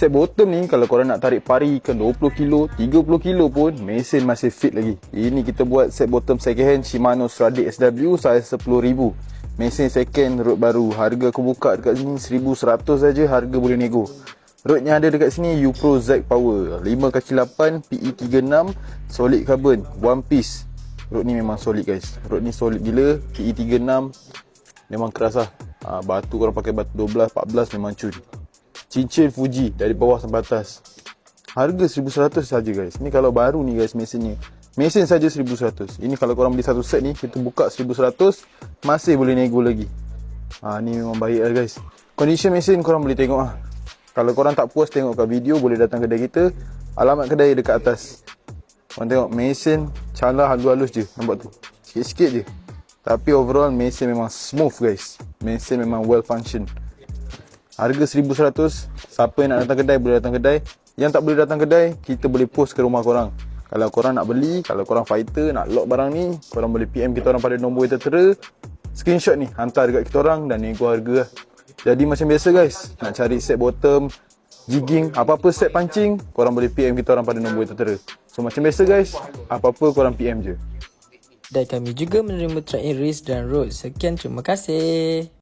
Set bottom ni kalau korang nak tarik pari ikan 20 kilo, 30 kilo pun mesin masih fit lagi. Ini kita buat set bottom second hand Shimano Stradic SW saiz 10,000. Mesin second road baru. Harga aku buka dekat sini 1100 saja, harga boleh nego. Rod yang ada dekat sini Upro Z Power 5x8 PE36 solid carbon one piece. Rod ni memang solid guys. Rod ni solid gila. PE36 memang keras lah. Ha, batu korang pakai batu 12, 14 memang cun. Cincin Fuji dari bawah sampai atas. Harga 1100 saja guys. Ni kalau baru ni guys mesinnya. Mesin saja 1100. Ini kalau korang beli satu set ni kita buka 1100 masih boleh nego lagi. Ha ni memang baik lah guys. Condition mesin korang boleh tengok lah. Kalau korang tak puas tengok kat video boleh datang kedai kita. Alamat kedai dekat atas. Korang tengok mesin cala halus-halus je nampak tu. Sikit-sikit je. Tapi overall mesin memang smooth guys. Mesin memang well function. Harga 1100 Siapa yang nak datang kedai Boleh datang kedai. Yang tak boleh datang kedai Kita boleh post ke rumah korang. Kalau korang nak beli Kalau korang fighter Nak lock barang ni Korang boleh PM kita orang pada nombor yang tertera. Screenshot ni Hantar dekat kita orang Dan nego harga lah. Jadi macam biasa guys Nak cari set bottom Jigging Apa-apa set pancing Korang boleh PM kita orang pada nombor yang tertera. So macam biasa guys Apa-apa korang PM je. Dan kami juga menerima track and race dan road. Sekian terima kasih.